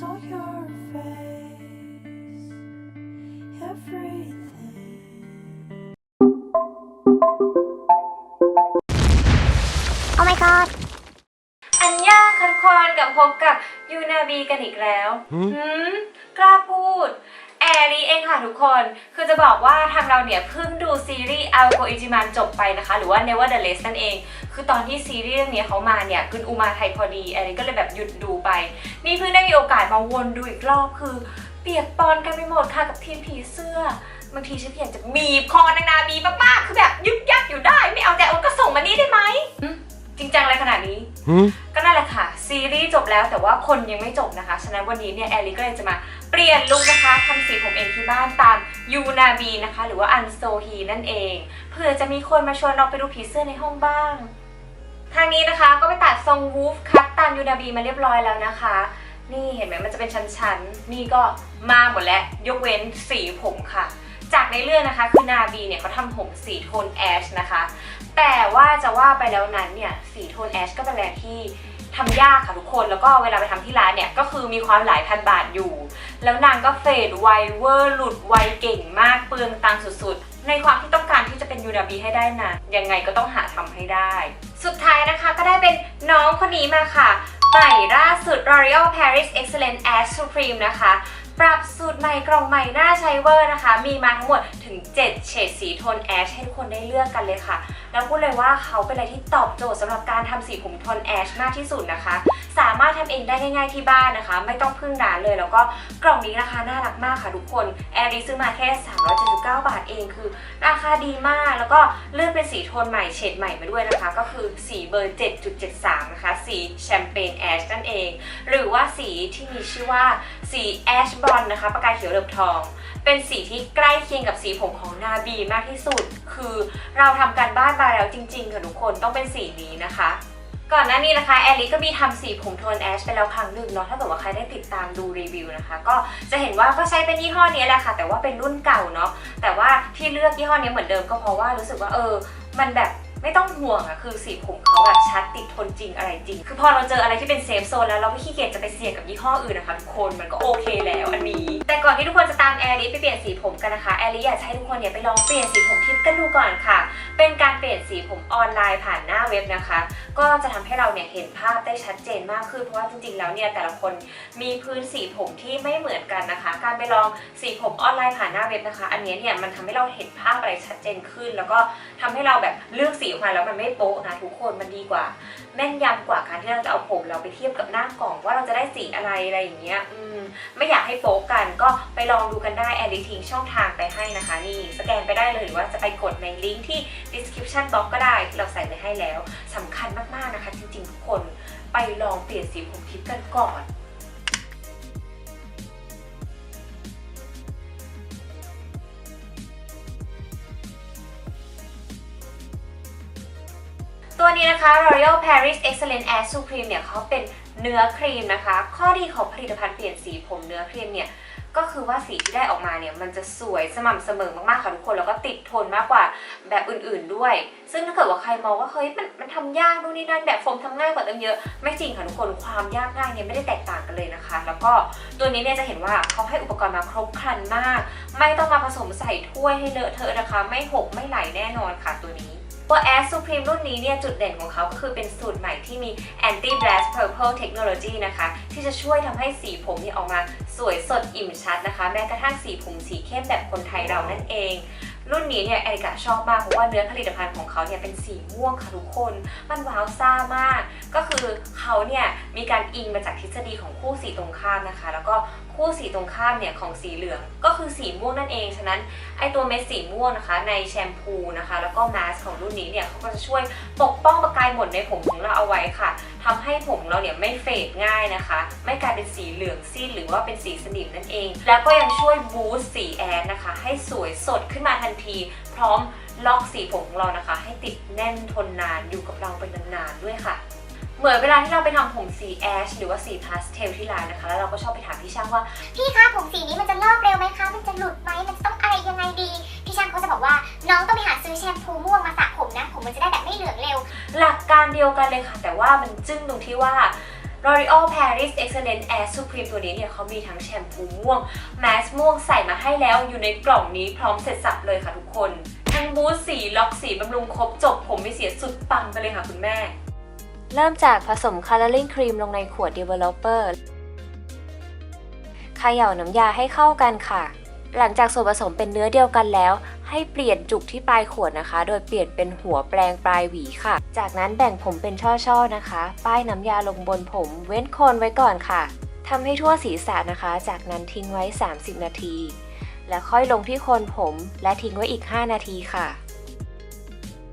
saw your face, everything. Oh my god อันย่างค่ะทุกคนกลับพบกับยูนาบีกันอีกแล้วหืมกล้าพูด แอรีเองค่ะทุกคน คือจะบอกว่าทางเราเนี่ยเพิ่งดูซีรีส์อัลโกอิจิมันจบไปนะคะ หรือว่า Nevertheless นั่นเอง คือตอนที่ซีรีส์เรื่องนี้เขามาเนี่ยคุณอุมาไทยพอดีแอรีก็เลยแบบหยุดดูไป นี่เพิ่งได้มีโอกาสมาวนดูอีกรอบคือ เปียกปอนกันไปหมดค่ะกับทีมผีเสื้อบางทีฉันอยากจะบีบคอนางนาบีมากๆคือแบบยึกยักอยู่ได้ ไม่เอาแต่โอนก็ส่งมานี่ได้ไหม จริงจังอะไรขนาดนี้ก็นั่นแหละค่ะ ซีรีส์จบแล้วแต่ว่าคนยังไม่จบนะคะ ฉะนั้นวันนี้เนี่ยแอลลี่ก็เลยจะมาเปลี่ยนลุคนะคะทำสีผมเองที่บ้านตามยูนาบีนะคะ หรือว่าอันโซฮีนั่นเองเผื่อจะมีคนมาชวนเราไปดูผีเสื้อในห้องบ้าง ทางนี้นะคะก็ไปตัดทรงวูฟคัตตามยูนาบีมาเรียบร้อยแล้วนะคะ นี่เห็นไหมมันจะเป็นชั้นๆ นี่ก็มาหมดแล้วยกเว้นสีผมค่ะ จากในเรื่องนะคะคือนาบีเนี่ยเขาทำผมสีโทนแอชนะคะ แต่ว่าจะว่าไปแล้วนั้นเนี่ยสีโทนแอชก็เป็นอะไรที่ทำยากค่ะทุกคนแล้วก็เวลาไปทำที่ร้านเนี่ยก็คือมีความหลายพันบาทอยู่ แล้วนางก็เฟดไวเวอร์หลุดไวเก่งมากเปลืองตังสุดๆ ในความที่ต้องการที่จะเป็นยูนาบีให้ได้นะยังไงก็ต้องหาทำให้ได้ สุดท้ายนะคะก็ได้เป็นน้องคนนี้มาค่ะใหม่ล่าสุด L'Oreal Paris Excellent Ash Supreme นะคะ ปรับสูตรใหม่กล่องใหม่หน่าใช้เวอร์นะคะ มีมาทั้งหมดถึง 7 เฉดสีโทนแอชให้ทุกคนได้เลือกกันเลยค่ะแล้วพูดเลยว่าเขาเป็นอะไรที่ตอบโจทย์สำหรับการทำสีผมโทนแอชมากที่สุดนะคะ สามารถทำเองได้ง่าย ๆที่บ้านนะคะ ไม่ต้องพึ่งร้านเลย แล้วก็กล่องนี้ราคาน่ารักมากค่ะทุกคนแอรีซื้อมาแค่ 379 บาทเองคือ ราคาดีมากแล้วก็เลือกเป็นสีโทนใหม่เฉดใหม่มาด้วยนะคะ ก็คือสีเบอร์ 7.73 นะคะ สีแชมเปญแอชนั่นเอง หรือว่าสีที่มีชื่อว่าสีแอชบอนนะคะประกายเขียวเหลือบทอง เป็นสีที่ใกล้เคียงกับสีผมของนาบีมากที่สุด คือเราทำการบ้านมาแล้วจริงๆค่ะทุกคนต้องเป็นสีนี้นะคะ ก่อนหน้านี้นะคะแอลลี่ก็มีทำสีผมโทนแอชไปแล้วครั้งหนึ่งเนาะถ้าเกิดว่าใครได้ติดตามดูรีวิวนะคะ ก็จะเห็นว่าก็ใช้เป็นยี่ห้อนี้แหละค่ะ แต่ว่าเป็นรุ่นเก่าเนาะแต่ว่าที่เลือกยี่ห้อนี้เหมือนเดิมก็เพราะว่ารู้สึกว่าเออ มันแบบ ไม่ต้องห่วงอะคือสีผมเขาแบบชัดติดทนจริงอะไรจริง คือพอเราเจออะไรที่เป็นเซฟโซนแล้วเราไม่ขี้เกียจจะไปเสี่ยงกับยี่ห้ออื่นนะคะทุกคนมันก็โอเคแล้วอันนี้ แต่ก่อนที่ทุกคนจะตามแอลลี่ไปเปลี่ยนสีผมกันนะคะแอลลี่อยากให้ทุกคนเนี่ยไปลองเปลี่ยนสีผมทิปกันดูก่อนค่ะ เป็นการเปลี่ยนสีผมออนไลน์ผ่านหน้าเว็บนะคะ ก็จะทำให้เราเนี่ยเห็นภาพได้ชัดเจนมากขึ้นเพราะว่าจริงๆแล้วเนี่ยแต่ละคนมีพื้นสีผมที่ไม่เหมือนกันนะคะ การไปลองสีผมออนไลน์ผ่านหน้าเว็บนะคะ อันนี้เนี่ยมันทำให้เราเห็นภาพอะไรชัดเจนขึ้น แล้วก็ทำให้เราแบบเลือกสีออกมาแล้วมันไม่โป๊ะนะทุกคนมันดีกว่า แม่นยำกว่าการที่เราจะเอาผมเราไปเทียบกับหน้ากล่องว่าเราจะได้สีอะไรอะไรอย่างเงี้ยอืมไม่อยากให้โป๊ะกันก็ไปลองดูกันได้แอดลิทิ้งช่องทางไปให้นะคะ นี่สแกนไปได้เลยหรือว่าจะไปกดในลิงก์ที่ description box ก็ได้ที่เราใส่ไว้ให้แล้วสำคัญมากๆนะคะ จริงๆทุกคนไปลองเปลี่ยนสีผมทิพย์กันก่อน ตัวนี้นะคะ L'Oreal Paris Excellent Air Supreme เนี่ยเขาเป็นเนื้อครีมนะคะ ข้อดีของผลิตภัณฑ์เปลี่ยนสีผมเนื้อครีมเนี่ยก็คือว่าสีที่ได้ออกมาเนี่ยมันจะสวยสม่ำเสมอมากๆค่ะทุกคนแล้วก็ติดทนมากกว่าแบบอื่นๆด้วย ซึ่งถ้าเกิดว่าใครมองว่าเฮ้ยมันมันทำยากนู่นนี่นั่นแบบโฟมทำง่ายกว่าตั้งเยอะ ไม่จริงค่ะทุกคนความยากง่ายเนี่ยไม่ได้แตกต่างกันเลยนะคะ แล้วก็ตัวนี้เนี่ยจะเห็นว่าเขาให้อุปกรณ์มาครบครันมาก ไม่ต้องมาผสมใส่ถ้วยให้เลอะเทอะนะคะ ไม่หกไม่ไหลแน่นอนค่ะตัวนี้ ตัว Air Supreme รุ่นนี้เนี่ยจุดเด่นของเขาก็คือเป็นสูตรใหม่ที่มี Anti Blast Purple Technology นะคะ ที่จะช่วยทำให้สีผมนี่ออกมาสวยสดอิ่มชัดนะคะ แม้กระทั่งสีผมสีเข้มแบบคนไทยเรานั่นเองรุ่นนี้เนี่ยแอริกาชอบมากเพราะว่าเนื้อผลิตภัณฑ์ของเขาเนี่ยเป็นสีม่วงค่ะทุกคน มันว้าวซ่ามาก ก็คือเขาเนี่ยมีการอิงมาจากทฤษฎีของคู่สีตรงข้ามนะคะ แล้วก็ คู่สีตรงข้ามเนี่ยของสีเหลืองก็คือสีม่วงนั่นเอง ฉะนั้นไอตัวเม็ดสีม่วงนะคะ ในแชมพูนะคะ แล้วก็มาสก์ของรุ่นนี้เนี่ยเขาก็จะช่วยปกป้องประกายหมดในผมของเราเอาไว้ค่ะทำให้ผมเราเนี่ยไม่เฟดง่ายนะคะ ไม่กลายเป็นสีเหลืองซีดหรือว่าเป็นสีสนิมนั่นเอง แล้วก็ยังช่วยบูสต์สีแอดนะคะ ให้สวยสดขึ้นมาทันที พร้อมล็อกสีผมของเรานะคะ ให้ติดแน่นทนนานอยู่กับเราเป็นนานๆด้วยค่ะ เหมือนเวลาที่เราไปทำผมสีแอชหรือว่าสีพาสเทลที่ร้านนะคะ แล้วเราก็ชอบไปถามพี่ช่างว่า พี่คะผมสีนี้มันจะลอกเร็วไหมคะ มันจะหลุดไหมมันจะต้องอะไรยังไงดี พี่ช่างเขาจะบอกว่าน้องต้องไปหาซื้อแชมพูม่วงมาสระผมนะ ผมมันจะได้แบบไม่เหลืองเร็ว หลักการเดียวกันเลยค่ะ แต่ว่ามันจึ้งตรงที่ว่า L'Oreal Paris Excellent Air Supreme ตัวนี้เนี่ยเขามีทั้งแชมพูม่วง แมสม่วงใส่มาให้แล้วอยู่ในกล่องนี้พร้อมเสร็จสับเลยค่ะทุกคน ทั้งบูสสีล็อกสีบำรุงครบจบผมไม่เสียสุดปังไปเลยค่ะคุณแม่ เริ่มจากผสม coloring cream ลงในขวด developer เขย่าน้ำยาให้เข้ากันค่ะ หลังจากส่วนผสมเป็นเนื้อเดียวกันแล้ว ให้เปลี่ยนจุกที่ปลายขวดนะคะ โดยเปลี่ยนเป็นหัวแปลงปลายหวีค่ะ จากนั้นแบ่งผมเป็นช่อๆนะคะ ป้ายน้ำยาลงบนผม เว้นโคนไว้ก่อนค่ะทำให้ทั่วศีรษะนะคะ จากนั้นทิ้งไว้ 30 นาที แล้วค่อยลงที่โคนผมและทิ้งไว้อีก 5 นาทีค่ะ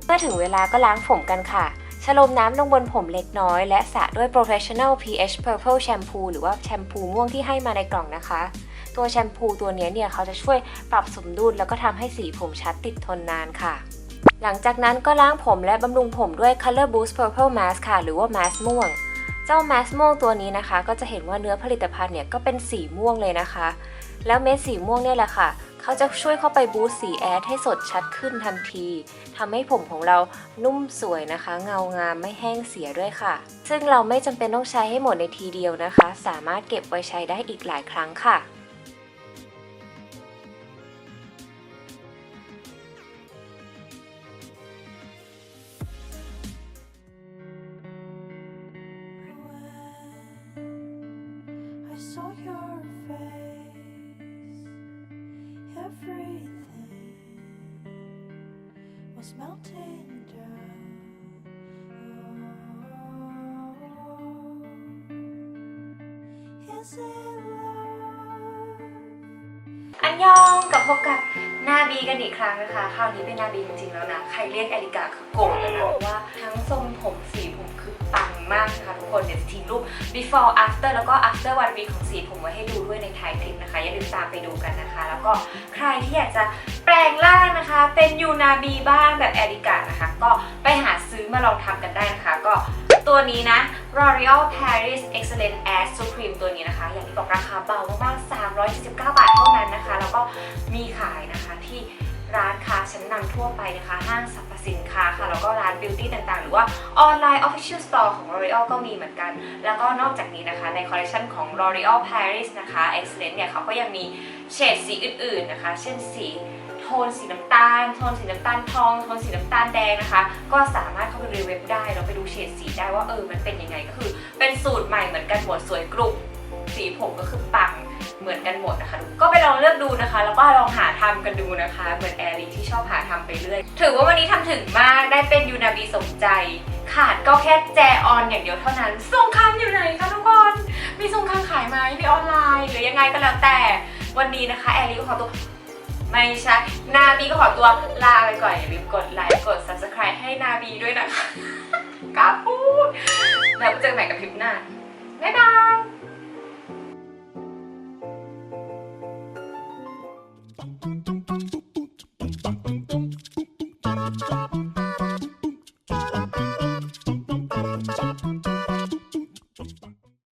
เมื่อถึงเวลาก็ล้างผมกันค่ะ ชโลมน้ำลงบนผมเล็กน้อย และสระด้วย Professional PH Purple Shampoo หรือว่าแชมพูม่วงที่ให้มาในกล่องนะคะ ตัวแชมพูตัวนี้เนี่ยเขาจะช่วยปรับสมดุลแล้วก็ทำให้สีผมชัดติดทนนานค่ะ หลังจากนั้นก็ล้างผมและบำรุงผมด้วย Color Boost Purple Mask ค่ะ หรือว่า Mask ม่วง เจ้า Mask ม่วงตัวนี้นะคะ ก็จะเห็นว่าเนื้อผลิตภัณฑ์เนี่ยก็เป็นสีม่วงเลยนะคะ แล้วเม็ดสีม่วงเนี่ยแหละค่ะ เขาจะช่วยเข้าไปบูสต์สีแอดให้สดชัดขึ้นทันทีทำให้ผมของเรานุ่มสวยนะคะ เงางามไม่แห้งเสียด้วยค่ะ ซึ่งเราไม่จำเป็นต้องใช้ให้หมดในทีเดียวนะคะ สามารถเก็บไว้ใช้ได้อีกหลายครั้งค่ะ was melting down. Oh, is it love? อันยองกับพบกับหน้าบีกันอีกครั้งนะคะ คราวนี้เป็นหน้าบีจริงๆแล้วนะ ใครเรียกแอริกาคือโกรธเลยนะเพราะว่าทั้งทรงผมสีผมคือปังมากนะคะทุกคน เดี๋ยวจะทิ้งรูป before after แล้วก็ after one week ของสีผมไว้ให้ดูด้วยในท้ายคลิปนะคะ อย่าลืมตามไปดูกันนะคะ แล้วก็ใครที่อยากจะ แปลงร่างนะคะ เป็นยูนาบีบ้างแบบแอริกานะคะ ก็ไปหาซื้อมาลองทำกันได้นะคะ ก็ตัวนี้นะ L'Oreal Paris Excellent Air Supreme ตัวนี้นะคะ อย่างที่บอกราคาเบามากๆ379 บาทเท่านั้นนะคะ แล้วก็มีขายนะคะที่ร้านค้าชั้นนำทั่วไปนะคะ ห้างสรรพสินค้าค่ะ แล้วก็ร้านบิวตี้ต่างๆ หรือว่าออนไลน์ Official Store ของ L'Oreal ก็มีเหมือนกัน แล้วก็นอกจากนี้นะคะในคอลเลคชันของ L'Oreal Paris นะคะ Excellent เนี่ยเขาก็ยังมีเฉดสีอื่นๆนะคะ เช่นสี โทนสีน้ำตาล โทนสีน้ำตาลทอง โทนสีน้ำตาลแดงนะคะ ก็สามารถเข้าไปดูในเว็บได้แล้วไปดูเฉดสีได้ว่าเออมันเป็นยังไงก็คือ เป็นสูตรใหม่เหมือนกันหมดสวยกรุบสีผมก็คือปังเหมือนกันหมดนะคะ ก็ไปลองเลือกดูนะคะ แล้วก็ลองหาทำกันดูนะคะ เหมือนแอรีที่ชอบหาทำไปเรื่อย ถือว่าวันนี้ทำถึงมากได้เป็นยูนาบีสมใจ ขาดก็แค่แจออนอย่างเดียวเท่านั้นส่งคำอยู่ไหนคะทุกคน มีส่งคำขายไหมในออนไลน์ หรือยังไงก็แล้วแต่วันนี้นะคะแอรีขอตัว ไม่ใช่ นาบีก็ขอตัวลาไปก่อน อย่าลืมกดไลค์ กด subscribe ให้นาบีด้วยนะคะกล้าพูดแล้วเจอกันใหม่กับคลิปหน้า